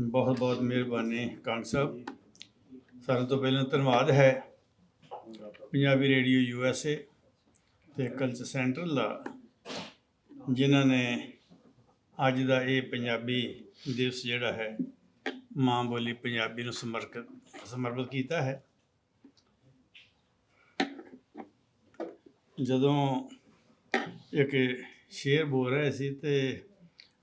ਬਹੁਤ ਬਹੁਤ ਮਿਹਰਬਾਨੀ ਕਾਂਗ ਸਾਹਿਬ। ਸਾਰਿਆਂ ਤੋਂ ਪਹਿਲਾਂ ਧੰਨਵਾਦ ਹੈ Punjabi radio U S A ਤੇ ਕਲਚਰ ਸੈਂਟਰ ਦਾ, ਜਿਨ੍ਹਾਂ ਨੇ ਅੱਜ ਦਾ ਇਹ ਪੰਜਾਬੀ ਦਿਵਸ ਜਿਹੜਾ ਹੈ, ਮਾਂ ਬੋਲੀ ਪੰਜਾਬੀ ਨੂੰ ਸਮਰਪਿਤ ਸਮਰਪਿਤ ਕੀਤਾ ਹੈ। ਜਦੋਂ ਇੱਕ ਸ਼ੇਰ ਬੋਲ ਰਹੇ ਸੀ ਤੇ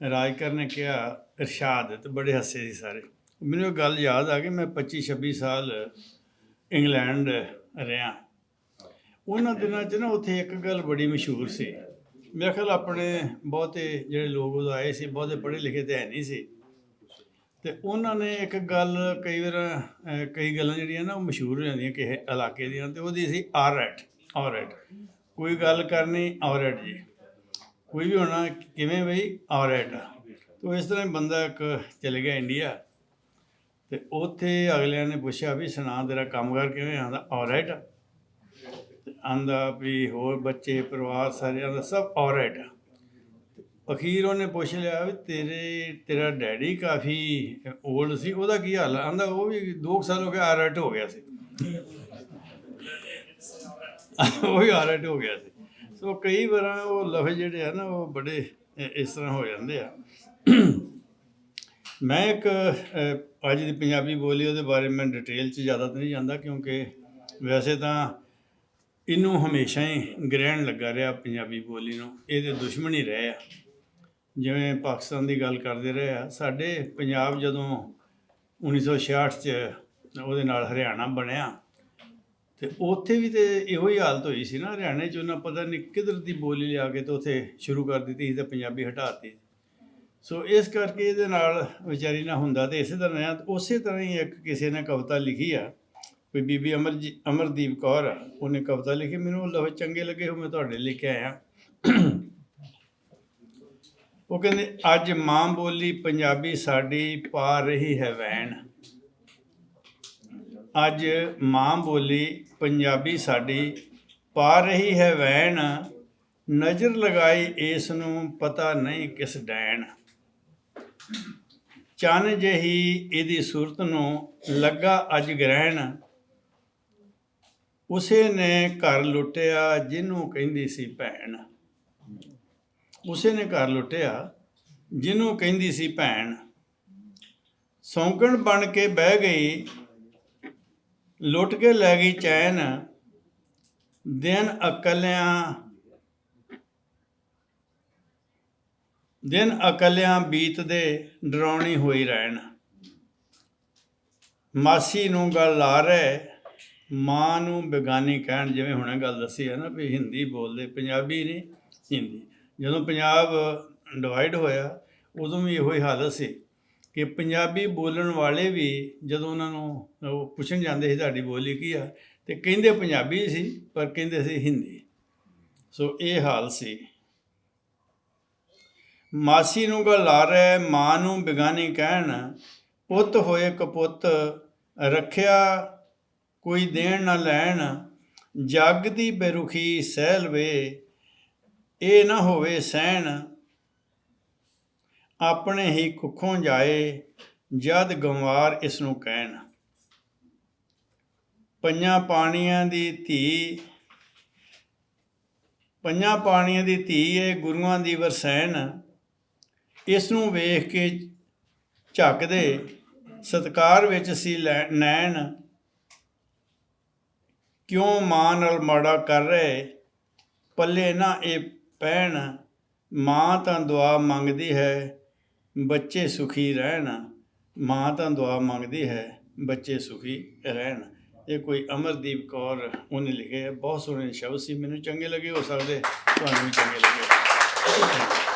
ਰਾਜਕਰ ਨੇ ਕਿਹਾ, ਇਰਸ਼ਾਦ, ਤੇ ਬੜੇ ਹੱਸੇ ਸੀ ਸਾਰੇ। ਮੈਨੂੰ ਇਹ ਗੱਲ ਯਾਦ ਆ ਗਈ, ਮੈਂ 25 26 ਸਾਲ ਇੰਗਲੈਂਡ ਰਿਹਾ। ਉਹਨਾਂ ਦਿਨਾਂ 'ਚ ਨਾ ਉੱਥੇ ਇੱਕ ਗੱਲ ਬੜੀ ਮਸ਼ਹੂਰ ਸੀ। ਮੇਰੇ ਖਿਆਲ ਆਪਣੇ ਬਹੁਤੇ ਜਿਹੜੇ ਲੋਕ ਉਦੋਂ ਆਏ ਸੀ, ਬਹੁਤੇ ਪੜ੍ਹੇ ਲਿਖੇ ਤੇ ਹੈ ਨਹੀਂ ਸੀ। ਤੇ ਉਹਨਾਂ ਨੇ ਇੱਕ ਗੱਲ ਕਈ ਵਾਰ ਕਈ ਗੱਲਾਂ ਜਿਹੜੀਆਂ ਨਾ ਉਹ ਮਸ਼ਹੂਰ ਹੋ ਜਾਂਦੀਆਂ ਕਿਸੇ ਇਲਾਕੇ ਦੀਆਂ, ਤੇ ਉਹਦੀ ਸੀ ਆਲਰਾਈਟ ਆਲਰਾਈਟ ਕੋਈ ਗੱਲ ਕਰਨੀ ਆਲਰਾਈਟ ਜੀ। ਕੋਈ ਵੀ ਹੋਣਾ, ਕਿਵੇਂ ਬਈ? ਆਲਰਾਈਟ ਤੋ ਇਸ ਤਰ੍ਹਾਂ ਬੰਦਾ ਇੱਕ ਚਲੇ ਗਿਆ ਇੰਡੀਆ, ਤੇ ਉੱਥੇ ਅਗਲਿਆਂ ਨੇ ਪੁੱਛਿਆ ਵੀ, ਸੁਣਾ ਤੇਰਾ ਕੰਮਕਾਰ ਕਿਵੇਂ ਆਂਦਾ ਆਲਰਾਈਟ ਆਂਦਾ ਵੀ ਹੋਰ ਬੱਚੇ, ਪਰਿਵਾਰ ਸਾਰੇ ਆਂਦਾ, ਸਭ ਆਲਰਾਈਟ ਅਖੀਰ ਉਹਨੇ ਪੁੱਛ ਲਿਆ ਵੀ, ਤੇਰੇ, ਤੇਰਾ ਡੈਡੀ ਕਾਫੀ 올ਡ ਸੀ, ਉਹਦਾ ਕੀ ਹਾਲ ਆਂਦਾ, ਉਹ ਵੀ 2 ਸਾਲ ਹੋ ਗਏ ਆਲਰਾਈਟ ਹੋ ਗਿਆ ਸੀ। ਉਹ ਵੀ ਆਲਰਾਈਟ ਹੋ ਗਿਆ ਸੀ। ਸੋ ਕਈ ਵਾਰਾਂ ਉਹ ਲਫ਼ਜ਼ ਜਿਹੜੇ ਆ ਨਾ, ਉਹ ਬੜੇ ਇਸ ਤਰ੍ਹਾਂ ਹੋ ਜਾਂਦੇ ਆ। ਮੈਂ ਇੱਕ ਅੱਜ ਦੀ ਪੰਜਾਬੀ ਬੋਲੀ ਉਹਦੇ ਬਾਰੇ ਮੈਂ ਡਿਟੇਲ 'ਚ ਜ਼ਿਆਦਾ ਤਾਂ ਨਹੀਂ ਜਾਂਦਾ, ਕਿਉਂਕਿ ਵੈਸੇ ਤਾਂ ਇਹਨੂੰ ਹਮੇਸ਼ਾ ਹੀ ਗ੍ਰਹਿਣ ਲੱਗਾ ਰਿਹਾ ਪੰਜਾਬੀ ਬੋਲੀ ਨੂੰ। ਇਹਦੇ ਦੁਸ਼ਮਣ ਹੀ ਰਹੇ ਆ। ਜਿਵੇਂ ਪਾਕਿਸਤਾਨ ਦੀ ਗੱਲ ਕਰਦੇ ਰਹੇ ਆ, ਸਾਡੇ ਪੰਜਾਬ ਜਦੋਂ 1966 ਚ ਉਹਦੇ ਨਾਲ ਹਰਿਆਣਾ ਬਣਿਆ ਤੇ ਉੱਥੇ ਵੀ ਤੇ ਇਹੋ ਹੀ ਹਾਲਤ ਹੋਈ ਸੀ ਨਾ ਹਰਿਆਣੇ 'ਚ ਉਹਨਾਂ ਪਤਾ ਨਹੀਂ ਕਿਧਰ ਦੀ ਬੋਲੀ ਲਿਆ ਕੇ ਤੇ ਉੱਥੇ ਸ਼ੁਰੂ ਕਰ ਦਿੱਤੀ ਸੀ ਤੇ ਪੰਜਾਬੀ ਹਟਾਤੀ। ਸੋ ਇਸ ਕਰਕੇ ਇਹਦੇ ਨਾਲ ਵਿਚਾਰੀ ਨਾ ਹੁੰਦਾ ਤੇ ਇਸੇ ਤਰ੍ਹਾਂ ਆ ਉਸੇ ਤਰ੍ਹਾਂ ਹੀ ਇੱਕ ਕਿਸੇ ਨੇ ਕਵਿਤਾ ਲਿਖੀ ਆ ਕੋਈ ਬੀਬੀ ਅਮਰ ਅਮਰਦੀਪ ਕੌਰ ਆ, ਉਹਨੇ ਕਵਿਤਾ ਲਿਖੀ ਮੈਨੂੰ ਉਹ ਲਫ਼ਜ਼ ਚੰਗੇ ਲੱਗੇ ਹੋ ਮੈਂ ਤੁਹਾਡੇ ਲਈ ਕੇ ਆਇਆ ਉਹ ਕਹਿੰਦੇ ਅੱਜ ਮਾਂ ਬੋਲੀ ਪੰਜਾਬੀ ਸਾਡੀ ਪਾ ਰਹੀ ਹੈ ਵੈਣ। ਅੱਜ ਮਾਂ ਬੋਲੀ ਪੰਜਾਬੀ ਸਾਡੀ ਪਾ ਰਹੀ ਹੈ ਵੈਣ। ਨਜ਼ਰ ਲਗਾਈ ਇਸ ਨੂੰ, ਪਤਾ ਨਹੀਂ ਕਿਸ ਡੈਣ। ਚੰਨ ਜਿਹੀ ਇਹਦੀ ਸੂਰਤ ਨੂੰ ਲੱਗਾ ਅੱਜ ਗ੍ਰਹਿਣ। ਉਸੇ ਨੇ ਘਰ ਲੁੱਟਿਆ, ਜਿਹਨੂੰ ਕਹਿੰਦੀ ਸੀ ਭੈਣ। ਉਸੇ ਨੇ ਘਰ ਲੁੱਟਿਆ, ਜਿਹਨੂੰ ਕਹਿੰਦੀ ਸੀ ਭੈਣ। ਸੌਂਕਣ ਬਣ ਕੇ ਬਹਿ ਗਈ ਲੁੱਟ ਕੇ ਲੈ ਗਈ ਚੈਨ, ਦਿਨ ਅਕਲਿਆਂ ਦਿਨ ਅਕਲਿਆਂ ਬੀਤਦੇ ਡਰਾਉਣੀ ਹੋਈ ਰਹਿਣ। ਮਾਸੀ ਨੂੰ ਗੱਲ ਲਾ ਰਹੇ, ਮਾਂ ਨੂੰ ਬੇਗਾਨੀ ਕਹਿਣ, ਜਿਵੇਂ ਹੁਣੇ ਗੱਲ ਦੱਸੀ ਹੈ ਨਾ ਵੀ ਹਿੰਦੀ ਬੋਲਦੇ, ਪੰਜਾਬੀ ਨਹੀਂ, ਹਿੰਦੀ। ਜਦੋਂ ਪੰਜਾਬ ਡਿਵਾਈਡ ਹੋਇਆ, ਉਦੋਂ ਵੀ ਇਹੋ ਹੀ ਹਾਲਤ ਸੀ। ਕਿ ਪੰਜਾਬੀ ਬੋਲਣ ਵਾਲੇ ਵੀ ਜਦੋਂ ਉਹਨਾਂ ਨੂੰ ਉਹ ਪੁੱਛਣ ਜਾਂਦੇ ਸੀ ਤੁਹਾਡੀ ਬੋਲੀ ਕੀ ਆ, ਤੇ ਕਹਿੰਦੇ ਪੰਜਾਬੀ ਸੀ, ਪਰ ਕਹਿੰਦੇ ਸੀ ਹਿੰਦੀ। ਸੋ ਇਹ ਹਾਲ ਸੀ। ਮਾਸੀ ਨੂੰ ਗਲਾ ਮਾਂ ਨੂੰ ਬਿਗਾਨੀ ਕਹਿਣ, ਪੁੱਤ ਹੋਏ ਕਪੁੱਤ, ਰੱਖਿਆ ਕੋਈ ਦੇਣ ਨਾ ਲੈਣ ਜਗ ਦੀ ਬੇਰੁਖੀ ਸਹਿ ਲਵੇ ਇਹ ਨਾ ਹੋਵੇ ਸਹਿਣ ਆਪਣੇ ਹੀ ਕੁੱਖੋਂ ਜਾਏ, ਜਦ ਗੰਵਾਰ ਇਸ ਨੂੰ ਕਹਿਣ। ਪੰਜਾਂ ਪਾਣੀਆਂ ਦੀ ਧੀ, ਪੰਜਾਂ ਪਾਣੀਆਂ ਦੀ ਧੀ ਏ ਗੁਰੂਆਂ ਦੀ ਵਰਸੈਣ। ਇਸ ਨੂੰ ਵੇਖ ਕੇ ਝੱਕਦੇ ਸਤਕਾਰ ਵਿੱਚ ਸੀ ਲੈ- ਨੈਣ। ਕਿਉਂ ਮਾਂ ਨਾਲ ਮਾੜਾ ਕਰ ਰਹੇ? ਪੱਲੇ ਨਾ ਇਹ ਪੈਣ, ਮਾਂ ਤਾਂ ਦੁਆ ਮੰਗਦੀ ਹੈ। ਬੱਚੇ ਸੁਖੀ ਰਹਿਣ, ਮਾਂ ਤਾਂ ਦੁਆ ਮੰਗਦੀ ਹੈ, ਬੱਚੇ ਸੁਖੀ ਰਹਿਣ। ਇਹ ਕੋਈ ਅਮਰਦੀਪ ਕੌਰ ਉਹਨੇ ਲਿਖੇ ਹੈ ਬਹੁਤ ਸੋਹਣੇ ਸ਼ਬਦ ਸੀ। ਮੈਨੂੰ ਚੰਗੇ ਲੱਗੇ, ਹੋ ਸਕਦੇ। ਤੁਹਾਨੂੰ ਵੀ ਚੰਗੇ ਲੱਗੇ।